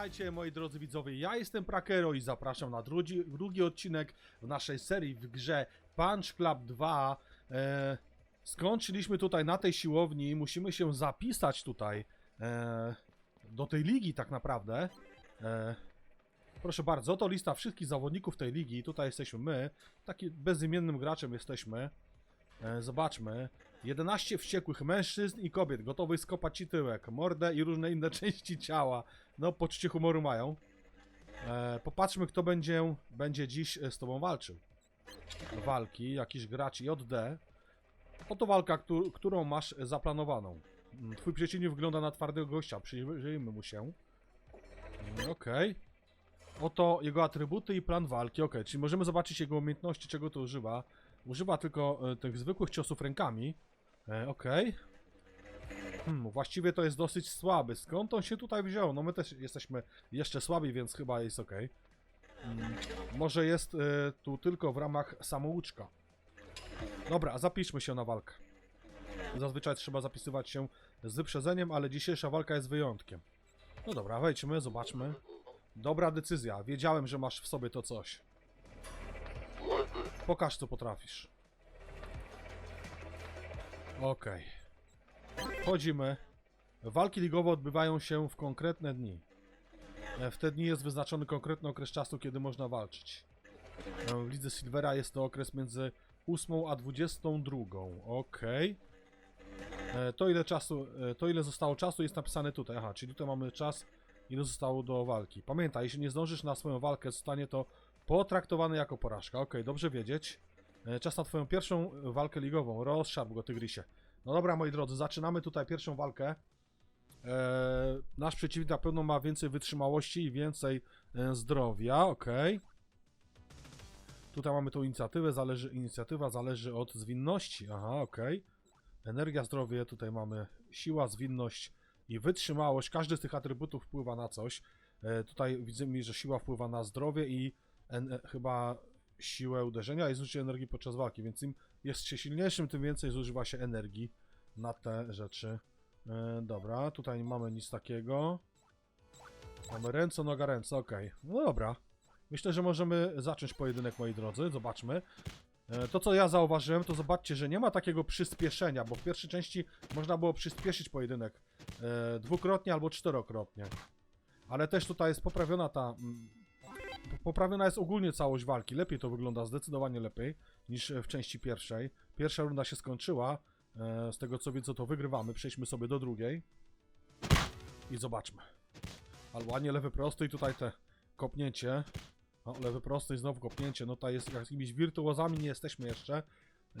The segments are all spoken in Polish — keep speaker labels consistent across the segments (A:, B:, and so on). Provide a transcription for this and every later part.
A: Witajcie moi drodzy widzowie, ja jestem Prakero i zapraszam na drugi, drugi odcinek w naszej serii w grze Punch Club 2. E, skończyliśmy tutaj na tej siłowni, musimy się zapisać tutaj e, do tej ligi tak naprawdę. E, proszę bardzo, to lista wszystkich zawodników tej ligi, tutaj jesteśmy my, taki bezimiennym graczem jesteśmy. E, Zobaczmy. 11 wściekłych mężczyzn i kobiet gotowych skopać ci tyłek, mordę i różne inne części ciała. No, poczucie humoru mają. E, popatrzmy, kto będzie, będzie dziś z tobą walczył. Walki, jakiś gracz JD. Oto walka, któ- którą masz zaplanowaną. Mm, Twój przeciwnik wygląda na twardego gościa, przyjrzyjmy mu się. Mm, Okej. Oto jego atrybuty i plan walki. Ok, czyli możemy zobaczyć jego umiejętności, czego to używa. Używa tylko e, tych zwykłych ciosów rękami. E, Okej. Hmm, właściwie to jest dosyć słaby. Skąd on się tutaj wziął? No my też jesteśmy jeszcze słabi, więc chyba jest ok. Hmm, może jest e, tu tylko w ramach samouczka. Dobra, zapiszmy się na walkę. Zazwyczaj trzeba zapisywać się z wyprzedzeniem, ale dzisiejsza walka jest wyjątkiem. No dobra, wejdźmy, zobaczmy. Dobra decyzja. Wiedziałem, że masz w sobie to coś. Pokaż, co potrafisz. Okej. Wchodzimy. Walki ligowe odbywają się w konkretne dni. E, W te dni jest wyznaczony konkretny okres czasu, kiedy można walczyć. E, W lidze Silvera jest to okres między 8 a 22. Okej. E, To ile czasu, to ile zostało czasu jest napisane tutaj. Aha, czyli tutaj mamy czas, ile zostało do walki. Pamiętaj, jeśli nie zdążysz na swoją walkę, zostanie to potraktowane jako porażka. Okej, dobrze wiedzieć. E, Czas na twoją pierwszą walkę ligową. Rozszarp go, tygrysie. No dobra, moi drodzy, zaczynamy tutaj pierwszą walkę. E, nasz przeciwnik na pewno ma więcej wytrzymałości i więcej e, zdrowia, okej. Tutaj mamy tą inicjatywę, zależy, inicjatywa zależy od zwinności, aha, okej. Energia, zdrowie, tutaj mamy siła, zwinność i wytrzymałość. Każdy z tych atrybutów wpływa na coś. E, tutaj widzimy, że siła wpływa na zdrowie i chyba siłę uderzenia i zużycie energii podczas walki, więc im jest się silniejszym, tym więcej zużywa się energii na te rzeczy. E, dobra, tutaj nie mamy nic takiego. Mamy ręce, noga, ręce, okej. No dobra. Myślę, że możemy zacząć pojedynek, moi drodzy. Zobaczmy. E, To, co ja zauważyłem, to zobaczcie, że nie ma takiego przyspieszenia, bo w pierwszej części można było przyspieszyć pojedynek e, dwukrotnie albo czterokrotnie. Ale też tutaj jest poprawiona ta. Poprawiona jest ogólnie całość walki. Lepiej to wygląda, zdecydowanie lepiej niż w części pierwszej. Pierwsza runda się skończyła. E, Z tego co widzę, to wygrywamy. Przejdźmy sobie do drugiej. I zobaczmy. Albo ładnie lewy prosty i tutaj te kopnięcie. O, lewy prosty i znowu kopnięcie. No tutaj jest jakimiś wirtuozami nie jesteśmy jeszcze.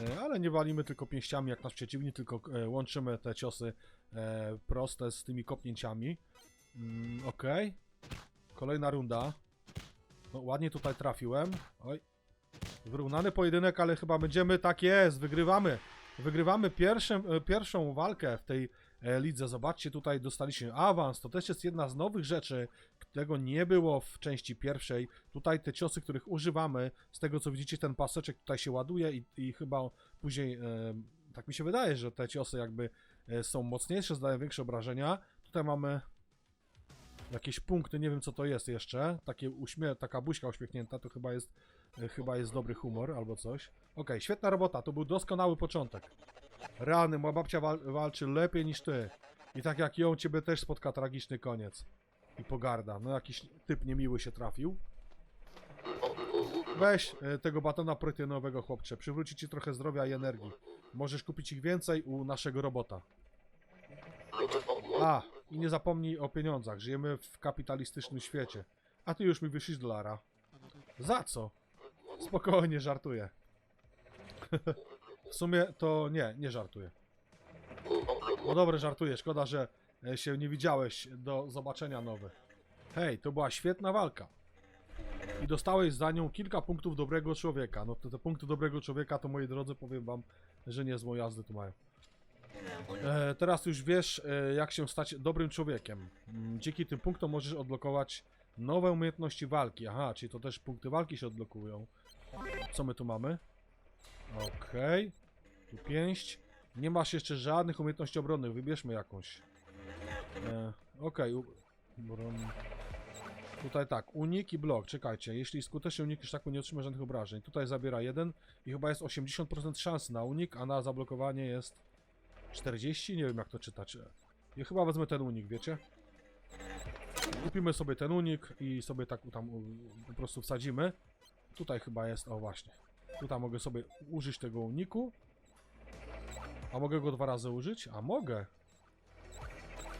A: E, Ale nie walimy tylko pięściami jak nasz przeciwnik, tylko e, łączymy te ciosy e, proste z tymi kopnięciami. Mm, Okej. Kolejna runda. No ładnie tutaj trafiłem. Oj. Wyrównany pojedynek, ale chyba będziemy, tak jest, wygrywamy. Wygrywamy pierwszym, e, pierwszą walkę w tej e, lidze. Zobaczcie, tutaj dostaliśmy awans. To też jest jedna z nowych rzeczy. Tego nie było w części pierwszej. Tutaj te ciosy, których używamy, z tego co widzicie, ten paseczek tutaj się ładuje i, i chyba później, e, tak mi się wydaje, że te ciosy jakby e, są mocniejsze, zdają większe obrażenia. Tutaj mamy jakieś punkty, nie wiem co to jest jeszcze. Takie uśmie taka buźka uśmiechnięta, to chyba jest, e, chyba jest dobry humor albo coś. Okej, świetna robota, to był doskonały początek. Rany, moja babcia wal walczy lepiej niż ty. I tak jak ją, ciebie też spotka tragiczny koniec. I pogarda. No jakiś typ niemiły się trafił. Weź e, tego batona proteinowego, chłopcze. Przywróci ci trochę zdrowia i energii. Możesz kupić ich więcej u naszego robota. A, i nie zapomnij o pieniądzach. Żyjemy w kapitalistycznym świecie. A ty już mi wyszliś dolara. Za co? Spokojnie, żartuję. w sumie to nie, nie żartuję. No dobra, żartuję. Szkoda, że e, się nie widziałeś. Do zobaczenia nowy. Hej, to była świetna walka. I dostałeś za nią kilka punktów dobrego człowieka. No to te punkty dobrego człowieka to moi drodzy powiem wam, że nie mojej jazdy tu mają. E, teraz już wiesz, e, jak się stać dobrym człowiekiem. Mm, Dzięki tym punktom możesz odblokować nowe umiejętności walki. Aha, czyli to też punkty walki się odblokują. Co my tu mamy? Okej. Tu pięść. Nie masz jeszcze żadnych umiejętności obronnych. Wybierzmy jakąś. E, Okej. Tutaj tak, unik i blok, czekajcie, jeśli skutecznie unikniesz taku nie otrzyma żadnych obrażeń. Tutaj zabiera jeden i chyba jest 80% szans na unik, a na zablokowanie jest 40? Nie wiem jak to czytać. Ja chyba wezmę ten unik, wiecie? Kupimy sobie ten unik i sobie tak tam po prostu wsadzimy. Tutaj chyba jest, o właśnie. Tutaj mogę sobie użyć tego uniku. A mogę go dwa razy użyć? A mogę.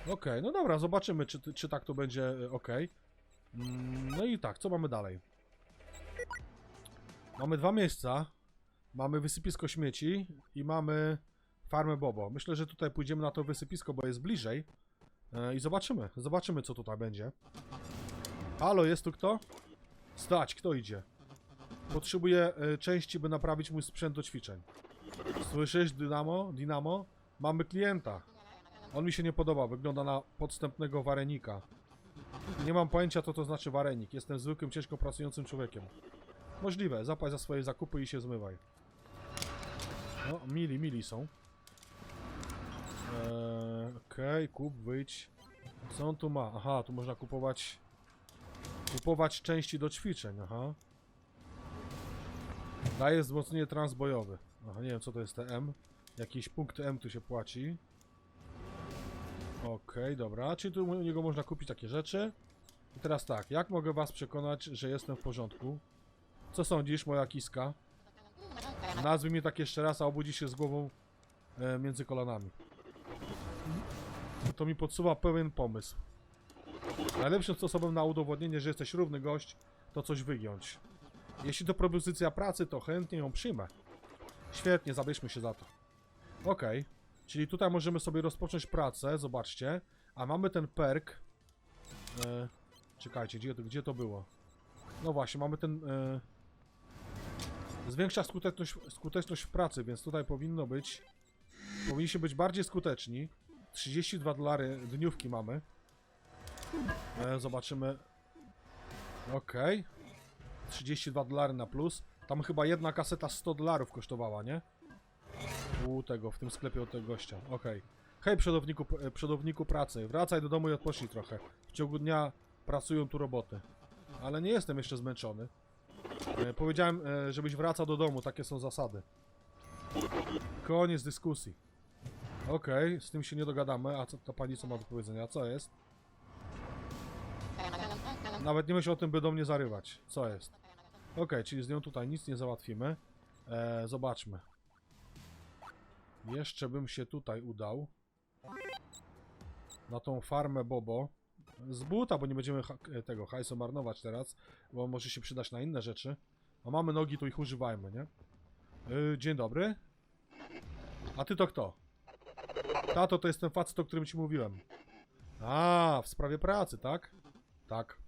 A: Okej, no dobra, zobaczymy, czy, czy tak to będzie ok. No i tak, co mamy dalej? Mamy dwa miejsca. Mamy wysypisko śmieci i mamy farmę Bobo. Myślę, że tutaj pójdziemy na to wysypisko, bo jest bliżej. E, I zobaczymy, zobaczymy co tutaj będzie. Halo, jest tu kto? Stać, kto idzie? Potrzebuję e, części, by naprawić mój sprzęt do ćwiczeń. Słyszysz, Dynamo? Dynamo? Mamy klienta. On mi się nie podoba, wygląda na podstępnego warenika. Nie mam pojęcia, co to znaczy warenik. Jestem zwykłym, ciężko pracującym człowiekiem. Możliwe, zapłać za swoje zakupy i się zmywaj. No, mili, mili są. Eee, Okej, kup, wyjdź. Co on tu ma? Aha, tu można kupować... Kupować części do ćwiczeń, aha. Daje wzmocnienie transbojowy. Aha, nie wiem co to jest TM. Jakieś punkty M tu się płaci. Okej, dobra. Czyli tu u niego można kupić takie rzeczy. I teraz tak, jak mogę was przekonać, że jestem w porządku? Co sądzisz, moja kiska? Nazwij mnie tak jeszcze raz, a obudzi się z głową e, między kolanami. To mi podsuwa pewien pomysł. Najlepszym sposobem na udowodnienie, że jesteś równy gość, to coś wygiąć. Jeśli to propozycja pracy, to chętnie ją przyjmę. Świetnie, zabierzmy się za to. Okej, czyli tutaj możemy sobie rozpocząć pracę, zobaczcie. A mamy ten perk. E, czekajcie, gdzie gdzie to było? No właśnie, mamy ten... E, zwiększa skuteczność, skuteczność w pracy, więc tutaj powinno być... Powinniśmy być bardziej skuteczni. 32 dolary dniówki mamy. E, zobaczymy. Okej. 32 dolary na plus. Tam chyba jedna kaseta 100 dolarów kosztowała, nie? U tego, w tym sklepie od tego gościa. Okej. Hej, przodowniku, przodowniku pracy. Wracaj do domu i odpocznij trochę. W ciągu dnia pracują tu roboty. Ale nie jestem jeszcze zmęczony. E, powiedziałem, e, żebyś wracał do domu. Takie są zasady. Koniec dyskusji. Okej, z tym się nie dogadamy. A co ta pani co ma do powiedzenia? Co jest? Nawet nie myśl o tym, by do mnie zarywać. Co jest? Okej, czyli z nią tutaj nic nie załatwimy. E, zobaczmy. Jeszcze bym się tutaj udał. Na tą farmę Bobo. Z buta, bo nie będziemy e, tego hajsu marnować teraz, bo może się przydać na inne rzeczy. A mamy nogi, to ich używajmy, nie? Yy, dzień dobry. A ty to kto? Tato, to jest ten facet, o którym ci mówiłem. A, w sprawie pracy, tak? Tak.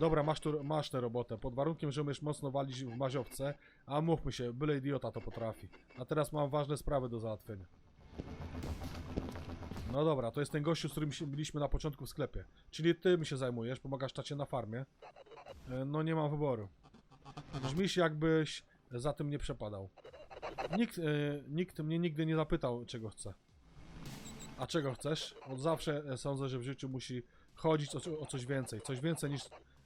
A: Dobra, masz, tu, masz tę robotę, pod warunkiem, że umiesz mocno walić w maziowce, a mówmy się, byle idiota to potrafi. A teraz mam ważne sprawy do załatwienia. No dobra, to jest ten gościu, z którym byliśmy na początku w sklepie. Czyli ty mi się zajmujesz, pomagasz tacie na farmie. E, No nie mam wyboru. Brzmi się jakbyś za tym nie przepadał. Nikt, e, nikt mnie nigdy nie zapytał, czego chce. A czego chcesz? Od zawsze e, sądzę, że w życiu musi chodzić o, o coś więcej. Coś więcej niż,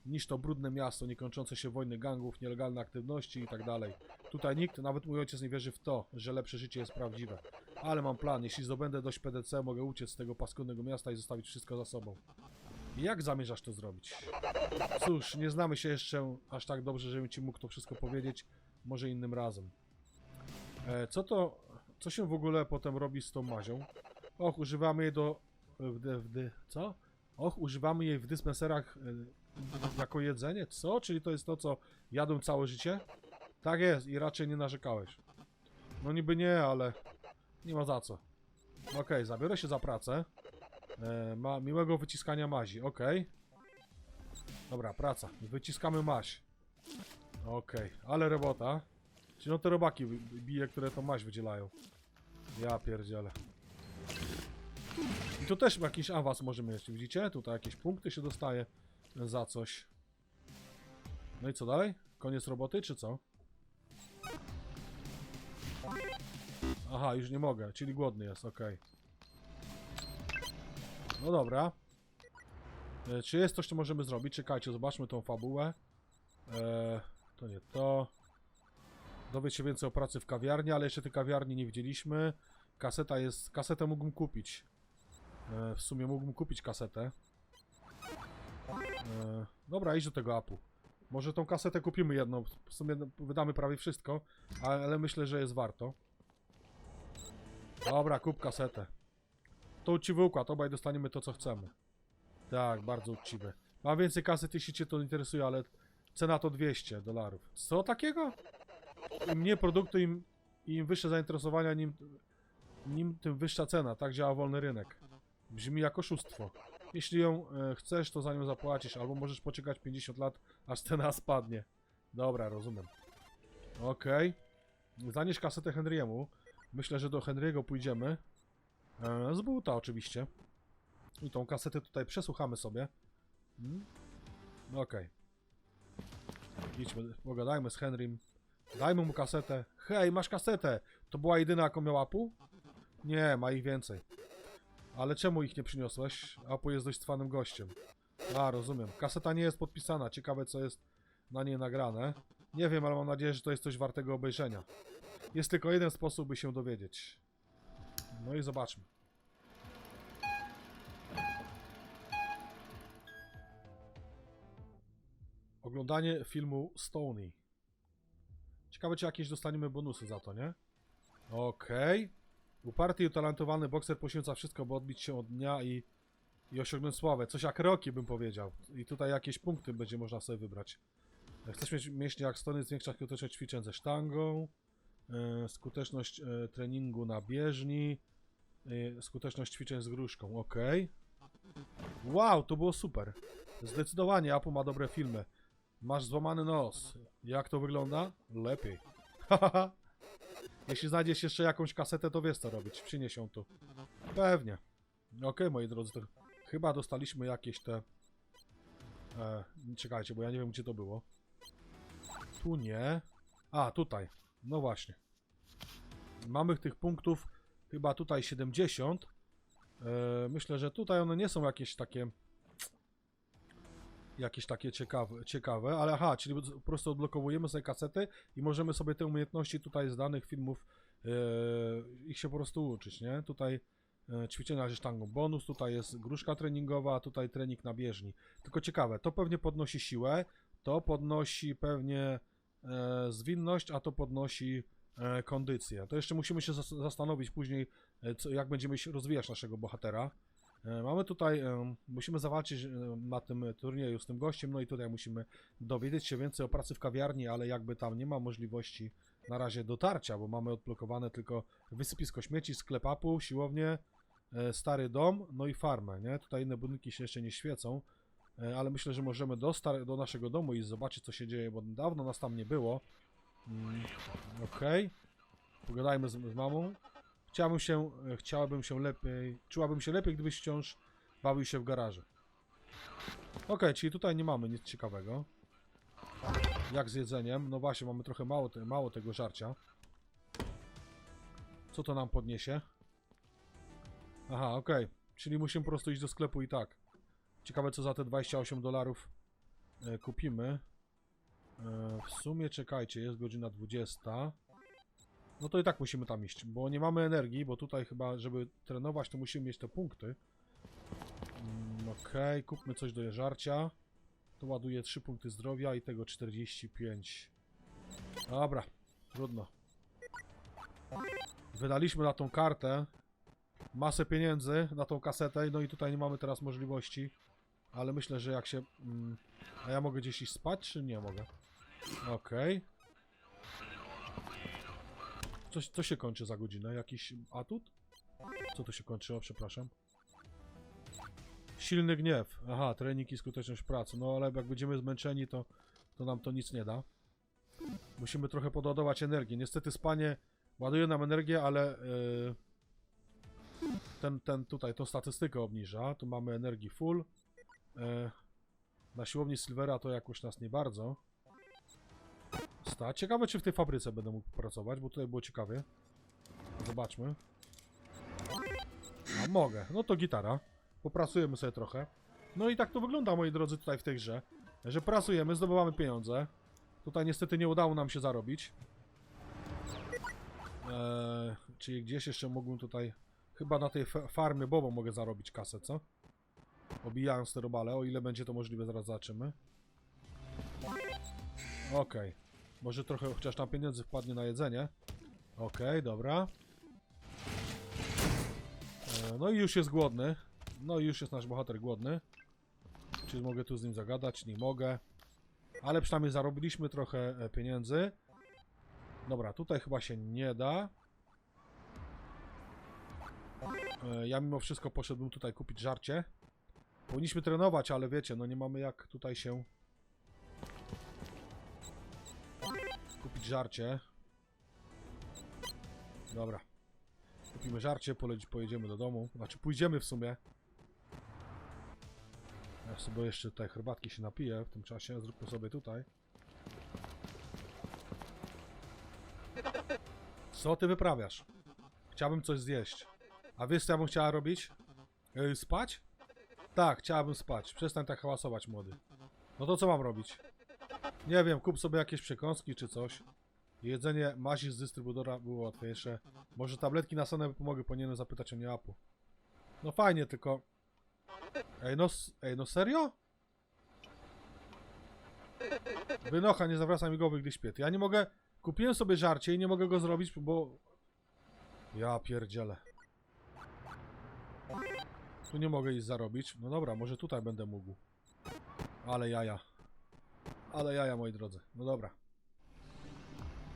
A: niż to brudne miasto, niekończące się wojny gangów, nielegalne aktywności i tak dalej. Tutaj nikt, nawet mój ojciec nie wierzy w to, że lepsze życie jest prawdziwe. Ale mam plan, jeśli zdobędę dość PDC, mogę uciec z tego paskudnego miasta i zostawić wszystko za sobą. Jak zamierzasz to zrobić? Cóż, nie znamy się jeszcze aż tak dobrze, żebym ci mógł to wszystko powiedzieć. Może innym razem. E, co to... Co się w ogóle potem robi z tą mazią? Och, używamy jej do... W, w, co? Och, używamy jej w dyspenserach e, jako jedzenie? Co? Czyli to jest to, co jadłem całe życie? Tak jest i raczej nie narzekałeś. No niby nie, ale nie ma za co. Okej, zabiorę się za pracę. E, ma, miłego wyciskania mazi, okej. Dobra, praca. Wyciskamy maź. Okej, ale robota. Czyli no te robaki bi- bije, które tą maź wydzielają. Ja pierdzielę. I tu też jakiś awans możemy mieć, widzicie? Tutaj jakieś punkty się dostaje za coś. No i co dalej? Koniec roboty, czy co? Aha, już nie mogę, czyli głodny jest, okej. No dobra. E, czy jest coś, co możemy zrobić? Czekajcie, zobaczmy tą fabułę. E, to nie to. Dowiedz się więcej o pracy w kawiarni, ale jeszcze tej kawiarni nie widzieliśmy. Kaseta jest... Kasetę mógłbym kupić. E, w sumie mógłbym kupić kasetę. E, dobra, idź do tego apu. Może tą kasetę kupimy jedną. W sumie wydamy prawie wszystko, ale, ale myślę, że jest warto. Dobra, kup kasetę. To uczciwy układ, obaj dostaniemy to, co chcemy. Tak, bardzo uczciwy. Mam więcej kaset, jeśli cię to interesuje, ale cena to 200 dolarów. Co takiego? Im mniej produktu, im, im wyższe zainteresowania, nim, nim tym wyższa cena. Tak działa wolny rynek. Brzmi jak oszustwo. Jeśli ją e, chcesz, to za nią zapłacisz, albo możesz poczekać 50 lat, aż cena spadnie. Dobra, rozumiem. Okej. Zanieś kasetę Henry'emu. Myślę, że do Henry'ego pójdziemy. E, z buta oczywiście. I tą kasetę tutaj przesłuchamy sobie. Mm? Okej. Idźmy, pogadajmy z Henrym. Dajmy mu kasetę. Hej, masz kasetę! To była jedyna, jaką miał Apu? Nie, ma ich więcej. Ale czemu ich nie przyniosłeś? Apu jest dość cwanym gościem. A, rozumiem. Kaseta nie jest podpisana. Ciekawe, co jest na niej nagrane. Nie wiem, ale mam nadzieję, że to jest coś wartego obejrzenia. Jest tylko jeden sposób, by się dowiedzieć. No i zobaczmy. Oglądanie filmu Stony. Ciekawe, czy jakieś dostaniemy bonusy za to, nie? Okej. Uparty i utalentowany bokser poświęca wszystko, by odbić się od dnia i, i osiągnąć sławę. Coś jak Rocky, bym powiedział. I tutaj jakieś punkty będzie można sobie wybrać. Chcesz mieć mięśnie jak Stony, zwiększać skuteczność ćwiczeń ze sztangą, e, skuteczność e, treningu na bieżni, e, skuteczność ćwiczeń z gruszką. Okej. Wow, to było super. Zdecydowanie Apu ma dobre filmy. Masz złamany nos. Jak to wygląda? Lepiej. Hahaha. Jeśli znajdziesz jeszcze jakąś kasetę, to wiesz co robić. Przynieś ją tu. Pewnie. Okej, moi drodzy, chyba dostaliśmy jakieś te... E, czekajcie, bo ja nie wiem, gdzie to było. Tu nie. A, tutaj. No właśnie. Mamy tych punktów chyba tutaj 70. E, myślę, że tutaj one nie są jakieś takie jakieś takie ciekawe, ciekawe, ale aha, czyli po prostu odblokowujemy sobie kasety i możemy sobie te umiejętności tutaj z danych filmów e, ich się po prostu uczyć, nie? Tutaj e, ćwiczenia ze sztangą bonus, tutaj jest gruszka treningowa, a tutaj trening na bieżni. Tylko ciekawe, to pewnie podnosi siłę, to podnosi pewnie e, zwinność, a to podnosi kondycję. To jeszcze musimy się zas- zastanowić później, co, jak będziemy się rozwijać naszego bohatera. E, Mamy tutaj, em, musimy zawalczyć em, na tym turnieju z tym gościem, no i tutaj musimy dowiedzieć się więcej o pracy w kawiarni, ale jakby tam nie ma możliwości na razie dotarcia, bo mamy odblokowane tylko wysypisko śmieci, sklep Apu, siłownię, e, stary dom, no i farmę, nie? Tutaj inne budynki się jeszcze nie świecą, e, ale myślę, że możemy do, do naszego domu i zobaczyć co się dzieje, bo dawno nas tam nie było. Mm, Okej. Pogadajmy z, z mamą. Chciałbym się, e, chciałabym się lepiej, czułabym się lepiej, gdybyś wciąż bawił się w garażu. Okej, czyli tutaj nie mamy nic ciekawego. Jak z jedzeniem? No właśnie, mamy trochę mało, te, mało tego żarcia. Co to nam podniesie? Aha, okej. Czyli musimy po prostu iść do sklepu i tak. Ciekawe, co za te 28 dolarów e, kupimy. E, w sumie, czekajcie, jest godzina 20. No to i tak musimy tam iść, bo nie mamy energii, bo tutaj chyba, żeby trenować, to musimy mieć te punkty. Mm, Okej, kupmy coś do żarcia. To ładuje 3 punkty zdrowia i tego 45. Dobra, trudno. Wydaliśmy na tą kartę masę pieniędzy, na tą kasetę, no i tutaj nie mamy teraz możliwości. Ale myślę, że jak się... Mm, a ja mogę gdzieś iść spać, czy nie mogę? Okej. Coś, co się kończy za godzinę? Jakiś atut? Co to się kończy? O, przepraszam. Silny gniew. Aha, trening i skuteczność pracy. No ale jak będziemy zmęczeni, to, to nam to nic nie da. Musimy trochę podładować energię. Niestety spanie ładuje nam energię, ale yy, ten, ten tutaj tą statystykę obniża. Tu mamy energii full. Yy, na siłowni Silvera to jakoś nas nie bardzo Ciekawe, czy w tej fabryce będę mógł pracować, bo tutaj było ciekawie. Zobaczmy. A mogę. No to gitara. Popracujemy sobie trochę. No i tak to wygląda, moi drodzy, tutaj w tej grze. Że pracujemy, zdobywamy pieniądze. Tutaj niestety nie udało nam się zarobić. Eee, czyli gdzieś jeszcze mógłbym tutaj... Chyba na tej fa- farmie Bobo mogę zarobić kasę, co? Obijając te robale, o ile będzie to możliwe, zaraz zobaczymy. Okej. Może trochę chociaż tam pieniędzy wpadnie na jedzenie. Okej, dobra. E, No i już jest głodny. No i już jest nasz bohater głodny. Czy mogę tu z nim zagadać? Nie mogę. Ale przynajmniej zarobiliśmy trochę e, pieniędzy. Dobra, tutaj chyba się nie da. E, Ja mimo wszystko poszedłbym tutaj kupić żarcie. Powinniśmy trenować, ale wiecie, no nie mamy jak tutaj się kupić żarcie. Dobra. Kupimy żarcie, pojedziemy do domu. Znaczy pójdziemy w sumie. Ja sobie jeszcze tutaj herbatki się napiję w tym czasie. Zróbmy sobie tutaj. Co ty wyprawiasz? Chciałbym coś zjeść. A wiesz co ja bym chciała robić? Yy, spać? Tak, chciałabym spać. Przestań tak hałasować, młody. No to co mam robić? Nie wiem, kup sobie jakieś przekąski czy coś. Jedzenie mazi z dystrybutora było łatwiejsze. Może tabletki na sonę pomogły, powinienem zapytać o nieapu. No fajnie, tylko... Ej no, ej no serio? Wynocha, nie zawracaj mi głowy, gdy śpię. Ja nie mogę... Kupiłem sobie żarcie i nie mogę go zrobić, bo... Ja pierdzielę. Tu nie mogę iść zarobić. No dobra, może tutaj będę mógł. Ale jaja. Ale jaja, moi drodzy. No dobra.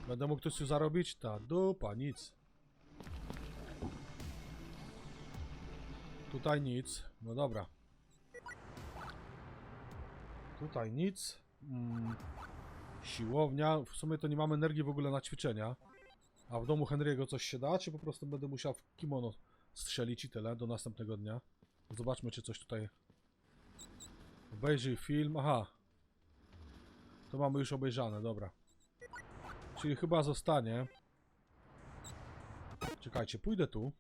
A: Będę mógł coś tu zarobić? Ta dupa, nic. Tutaj nic. No dobra. Tutaj nic. Mm. Siłownia. W sumie to nie mamy energii w ogóle na ćwiczenia. A w domu Henry'ego coś się da, czy po prostu będę musiał w kimono strzelić i tyle do następnego dnia? Zobaczmy, czy coś tutaj... Obejrzyj film. Aha. To mamy już obejrzane, dobra. Czyli chyba zostanie. Czekajcie, pójdę tu.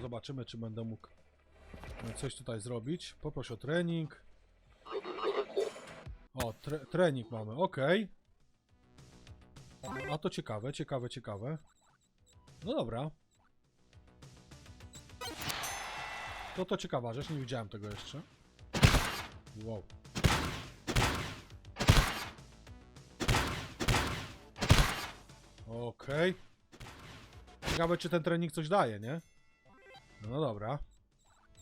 A: Zobaczymy, czy będę mógł coś tutaj zrobić. Poproszę o trening. O, tre trening mamy, ok. A to ciekawe, ciekawe, ciekawe. No dobra. To to ciekawa rzecz, nie widziałem tego jeszcze. Wow. Okej. Ciekawe, czy ten trening coś daje, nie? No dobra.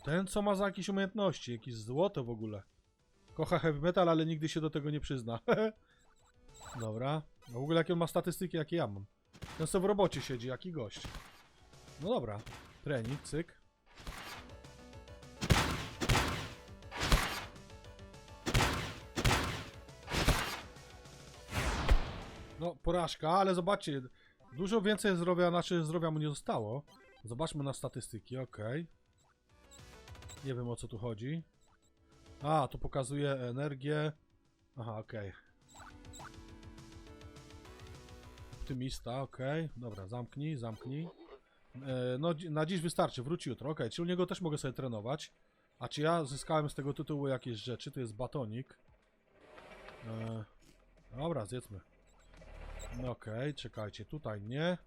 A: Ten, co ma za jakieś umiejętności, jakieś złoto w ogóle. Kocha heavy metal, ale nigdy się do tego nie przyzna. dobra. No w ogóle jakie on ma statystyki, jakie ja mam. Ten co w robocie siedzi, jaki gość. No dobra. Trening, cyk. Porażka, ale zobaczcie, dużo więcej zdrowia, znaczy zdrowia mu nie zostało. Zobaczmy na statystyki, ok. Nie wiem o co tu chodzi. A, tu pokazuje energię. Aha, ok. Optymista, ok. Dobra, zamknij, zamknij. E, no, na dziś wystarczy, wróć jutro, ok. Czyli u niego też mogę sobie trenować. A czy ja zyskałem z tego tytułu jakieś rzeczy? To jest batonik. E, dobra, zjedzmy. Okej, czekajcie, tutaj nie.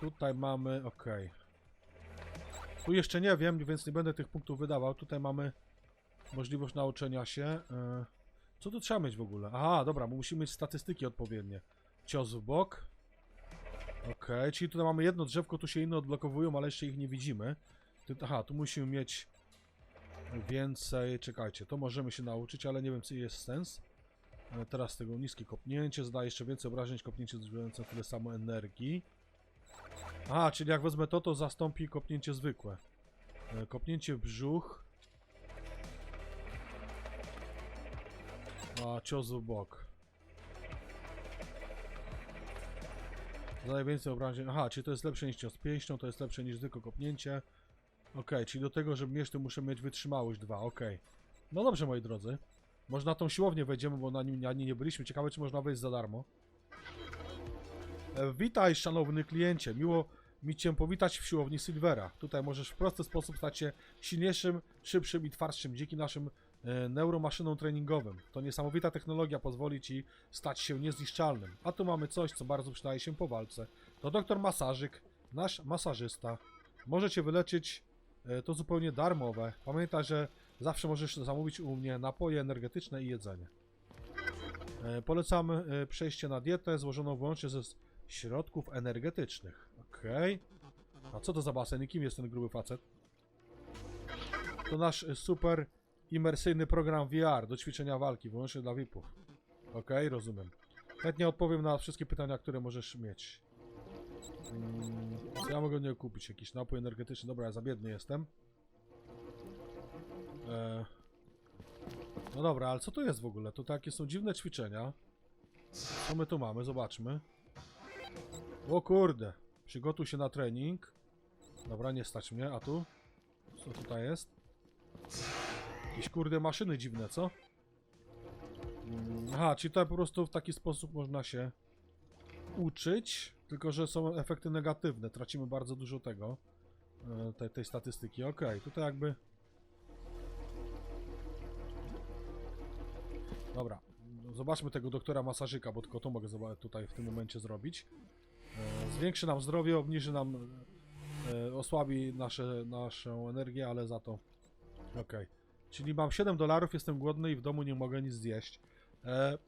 A: Tutaj mamy, okej. Tu jeszcze nie wiem, więc nie będę tych punktów wydawał. Tutaj mamy możliwość nauczenia się. E, Co tu trzeba mieć w ogóle? Aha, dobra, bo musimy mieć statystyki odpowiednie. Cios w bok. Okej, czyli tutaj mamy jedno drzewko, tu się inne odblokowują, ale jeszcze ich nie widzimy. Aha, tu musimy mieć więcej. Czekajcie, to możemy się nauczyć, ale nie wiem, czy jest sens. E, Teraz tego niskie kopnięcie zadaje jeszcze więcej obrażeń kopnięcie zużywające tyle samo energii. A, czyli jak wezmę to, to zastąpi kopnięcie zwykłe. E, Kopnięcie w brzuch. A, cios w bok. Zadaje więcej obrażeń. Aha, czyli to jest lepsze niż cios pięścią, to jest lepsze niż zwykłe kopnięcie. Okej, czyli do tego, żeby mieć, to muszę mieć wytrzymałość 2, okej. No dobrze, moi drodzy. Może na tą siłownię wejdziemy, bo na nim nie byliśmy. Ciekawe, czy można wejść za darmo. E, witaj, szanowny kliencie. Miło, mi Cię powitać w siłowni Silvera. Tutaj możesz w prosty sposób stać się silniejszym, szybszym i twardszym dzięki naszym e, neuromaszynom treningowym. To niesamowita technologia pozwoli Ci stać się niezniszczalnym. A tu mamy coś, co bardzo przydaje się po walce. To doktor masażyk, nasz masażysta. Może Cię wyleczyć, e, to zupełnie darmowe. Pamiętaj, że zawsze możesz zamówić u mnie napoje energetyczne i jedzenie. E, Polecamy e, przejście na dietę złożoną wyłącznie ze środków energetycznych. Okej. A co to za basen i kim jest ten gruby facet? To nasz e, super imersyjny program VR do ćwiczenia walki, wyłącznie dla VIP-ów. Okej, rozumiem. Chętnie odpowiem na wszystkie pytania, które możesz mieć. Mm, co ja mogę nie kupić? Jakiś napój energetyczny? Dobra, ja za biedny jestem. E, no dobra, ale co to jest w ogóle? To takie są dziwne ćwiczenia. Co my tu mamy? Zobaczmy. O kurde. Przygotuj się na trening. Dobra, nie stać mnie. A tu? Co tutaj jest? Jakieś kurde maszyny dziwne, co? Aha, czyli to po prostu w taki sposób można się uczyć, tylko że są efekty negatywne. Tracimy bardzo dużo tego, e, tej, tej statystyki. Okej, tutaj jakby... Dobra, zobaczmy tego doktora masażyka, bo tylko to mogę tutaj w tym momencie zrobić. E, Zwiększy nam zdrowie, obniży nam, e, osłabi nasze, naszą energię, ale za to... Okej. Czyli mam 7 dolarów, jestem głodny i w domu nie mogę nic zjeść. E,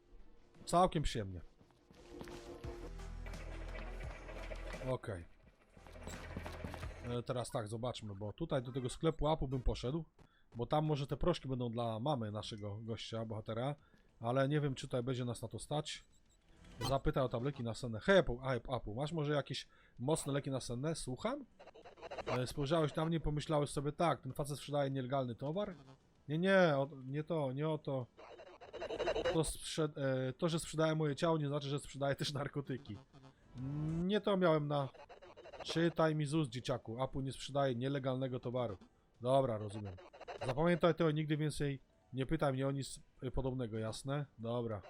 A: całkiem przyjemnie. Okej. E, Teraz tak, zobaczmy, bo tutaj do tego sklepu Apu bym poszedł, bo tam może te proszki będą dla mamy naszego gościa, bohatera, ale nie wiem, czy tutaj będzie nas na to stać. Zapytaj o tableki nasenne. Hej, Apu, a, Apu, masz może jakieś mocne leki nasenne? Słucham? E, Spojrzałeś na mnie i pomyślałeś sobie, tak, ten facet sprzedaje nielegalny towar? Nie, nie, o, nie to, nie o to. To, e, to, że sprzedaje moje ciało, nie znaczy, że sprzedaje też narkotyki. Nie to miałem na. Czytaj mi z ust, dzieciaku. Apu nie sprzedaje nielegalnego towaru. Dobra, rozumiem. Zapamiętaj to, nigdy więcej nie pytaj mnie o nic podobnego, jasne? Dobra.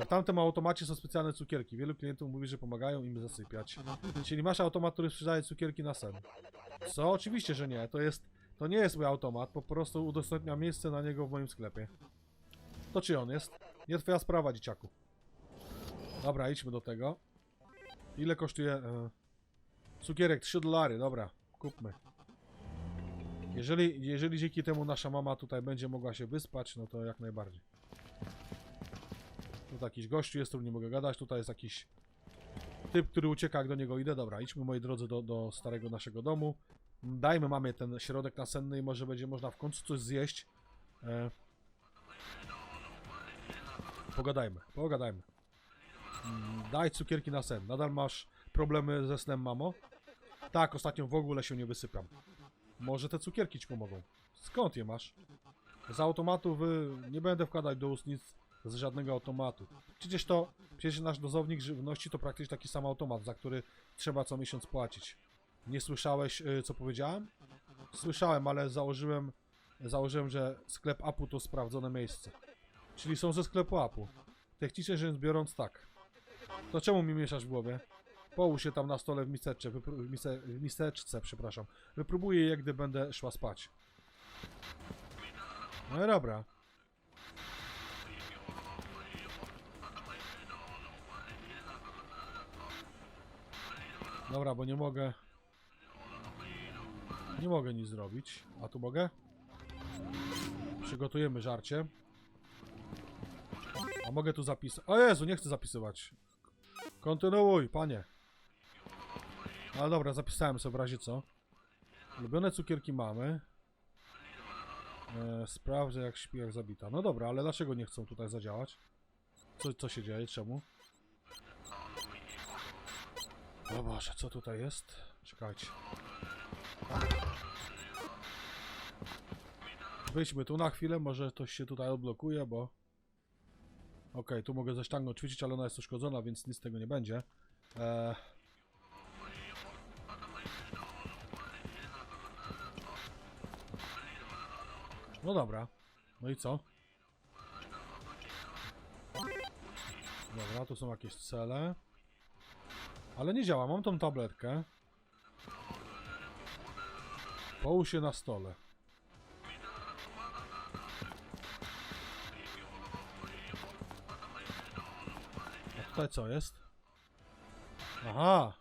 A: W tamtym automacie są specjalne cukierki. Wielu klientów mówi, że pomagają im zasypiać. Czyli masz automat, który sprzedaje cukierki na sen. Co? Oczywiście, że nie. To jest. To nie jest mój automat, po prostu udostępnia miejsce na niego w moim sklepie. To czy on jest? Nie twoja sprawa, dzieciaku. Dobra, idźmy do tego. Ile kosztuje e, cukierek? 3 dolary, dobra, kupmy. Jeżeli, jeżeli dzięki temu nasza mama tutaj będzie mogła się wyspać, no to jak najbardziej. Tu jakiś gościu jest, którym nie mogę gadać, tutaj jest jakiś typ, który ucieka, jak do niego idę. Dobra, idźmy moi drodzy do, do starego naszego domu. Dajmy mamie ten środek nasenny i może będzie można w końcu coś zjeść. E, pogadajmy, pogadajmy. Mm, Daj cukierki na sen. Nadal masz problemy ze snem, mamo? Tak, ostatnio w ogóle się nie wysypiam. Może te cukierki ci pomogą. Skąd je masz? Z automatu wy... nie będę wkładać do ust nic z żadnego automatu. Przecież to, przecież nasz dozownik żywności to praktycznie taki sam automat, za który trzeba co miesiąc płacić. Nie słyszałeś, y, co powiedziałem? Słyszałem, ale założyłem, założyłem, że sklep Apu to sprawdzone miejsce. Czyli są ze sklepu Apu. Technicznie rzecz biorąc tak. To czemu mi mieszasz w głowie? Połóż się tam na stole w miseczce, w, w miseczce, przepraszam. Wypróbuję je, gdy będę szła spać. No i dobra. Dobra, bo nie mogę... Nie mogę nic zrobić. A tu mogę? Przygotujemy żarcie. A mogę tu zapisać... O Jezu, nie chcę zapisywać. Kontynuuj, panie. Ale dobra, zapisałem sobie w razie co. Ulubione cukierki mamy. E, sprawdzę jak śpi jak zabita. No dobra, ale dlaczego nie chcą tutaj zadziałać? Co, co się dzieje? Czemu? O Boże, co tutaj jest? Czekajcie. Wyjdźmy tu na chwilę, może coś się tutaj odblokuje, bo... Okej, tu mogę ze sztangą ćwiczyć, ale ona jest uszkodzona, więc nic z tego nie będzie. Eee... No dobra. No i co? Dobra, tu są jakieś cele. Ale nie działa, mam tą tabletkę. Połóż się na stole. A tutaj co jest? Aha!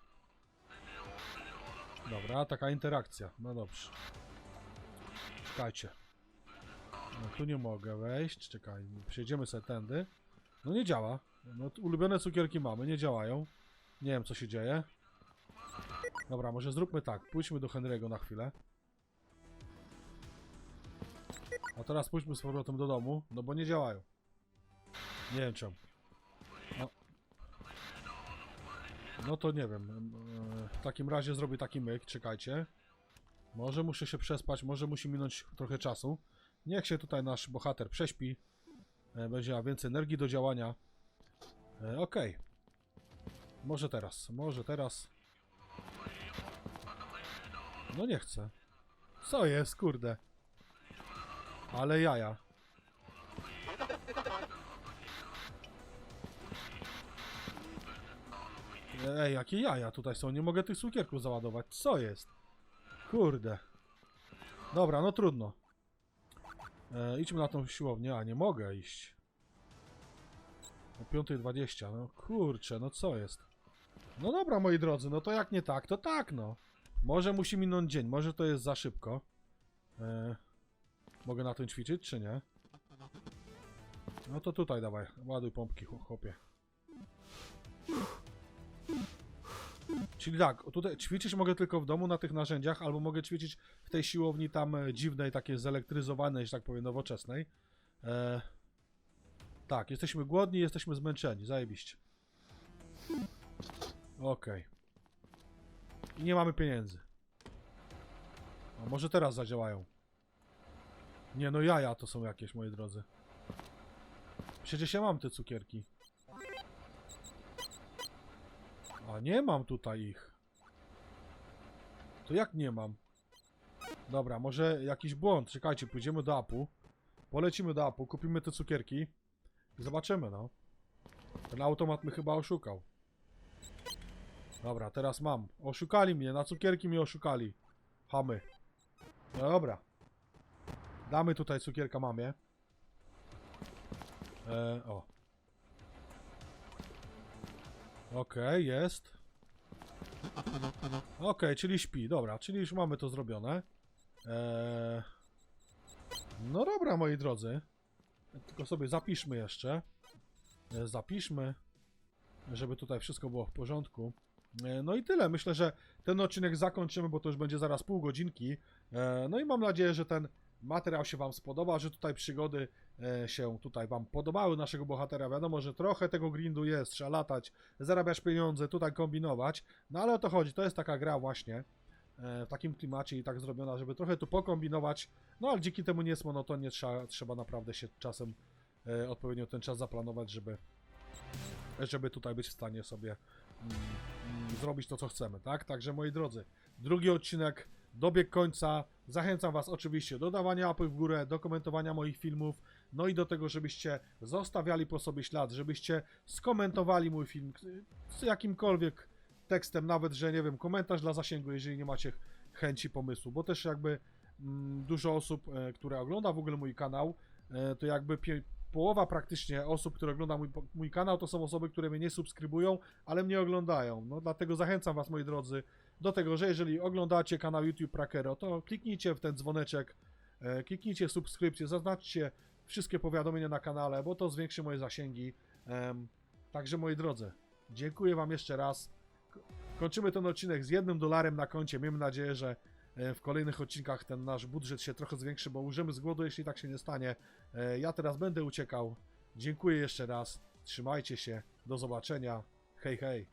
A: Dobra, taka interakcja. No dobrze. Czekajcie. No tu nie mogę wejść. Czekaj, przejdziemy sobie tędy. No nie działa. No ulubione cukierki mamy, nie działają. Nie wiem co się dzieje. Dobra, może zróbmy tak. Pójdźmy do Henry'ego na chwilę. A teraz pójdźmy z powrotem do domu, no bo nie działają. Nie wiem czemu. No, no to nie wiem. em, e, W takim razie zrobię taki myk, czekajcie. Może muszę się przespać, może musi minąć trochę czasu. Niech się tutaj nasz bohater prześpi. E, Będzie miał więcej energii do działania. E, Okej. Może teraz, może teraz. No nie chcę. Co jest, kurde? Ale jaja. Ej, jakie jaja tutaj są? Nie mogę tych cukierków załadować. Co jest? Kurde. Dobra, no trudno. E, idźmy na tą siłownię. A, nie mogę iść. O 5.20. No kurczę, no co jest? No dobra, moi drodzy, no to jak nie tak, to tak, no. Może musi minąć dzień, może to jest za szybko. E, mogę na tym ćwiczyć, czy nie? No to tutaj dawaj, ładuj pompki, chł- chłopie. Czyli tak, tutaj ćwiczyć mogę tylko w domu na tych narzędziach, albo mogę ćwiczyć w tej siłowni tam e, dziwnej, takiej zelektryzowanej, że tak powiem, nowoczesnej. E, tak, jesteśmy głodni, jesteśmy zmęczeni, zajebiście. Okej. I nie mamy pieniędzy. A może teraz zadziałają? Nie no, jaja to są jakieś, moi drodzy. Przecież ja mam te cukierki. Nie mam tutaj ich. To jak nie mam? Dobra, może jakiś błąd. Czekajcie, pójdziemy do Apu. Polecimy do Apu, kupimy te cukierki. I zobaczymy, no. Ten automat mnie chyba oszukał. Dobra, teraz mam. Oszukali mnie, na cukierki mnie oszukali. Hamy. No dobra. Damy tutaj cukierka mamie. E, o. Okej, jest. Okej, czyli śpi. Dobra, czyli już mamy to zrobione. Eee... No dobra, moi drodzy. Tylko sobie zapiszmy jeszcze. E, Zapiszmy, żeby tutaj wszystko było w porządku. E, No i tyle. Myślę, że ten odcinek zakończymy, bo to już będzie zaraz pół godzinki. E, No i mam nadzieję, że ten materiał się Wam spodoba, że tutaj przygody e, się tutaj Wam podobały naszego bohatera. Wiadomo, że trochę tego grindu jest, trzeba latać, zarabiać pieniądze, tutaj kombinować. No ale o to chodzi, to jest taka gra właśnie e, w takim klimacie i tak zrobiona, żeby trochę tu pokombinować. No ale dzięki temu nie jest monotonnie, trzeba, trzeba naprawdę się czasem e, odpowiednio ten czas zaplanować, żeby żeby tutaj być w stanie sobie mm, mm, zrobić to, co chcemy, tak? Także moi drodzy, drugi odcinek dobiegł końca. Zachęcam Was oczywiście do dawania łapy w górę, do komentowania moich filmów, no i do tego, żebyście zostawiali po sobie ślad, żebyście skomentowali mój film z jakimkolwiek tekstem, nawet, że nie wiem, komentarz dla zasięgu, jeżeli nie macie chęci pomysłu, bo też jakby mm, dużo osób, e, które ogląda w ogóle mój kanał, e, to jakby połowa praktycznie osób, które ogląda mój, mój kanał, to są osoby, które mnie nie subskrybują, ale mnie oglądają. No dlatego zachęcam Was, moi drodzy, do tego, że jeżeli oglądacie kanał YouTube Prakero, to kliknijcie w ten dzwoneczek, e, kliknijcie subskrypcję, zaznaczcie wszystkie powiadomienia na kanale, bo to zwiększy moje zasięgi. Także moi drodzy, dziękuję Wam jeszcze raz. Ko- Kończymy ten odcinek z jednym dolarem na koncie. Miejmy nadzieję, że e, w kolejnych odcinkach ten nasz budżet się trochę zwiększy, bo umrzemy z głodu, jeśli tak się nie stanie. E, Ja teraz będę uciekał. Dziękuję jeszcze raz. Trzymajcie się. Do zobaczenia. Hej, hej.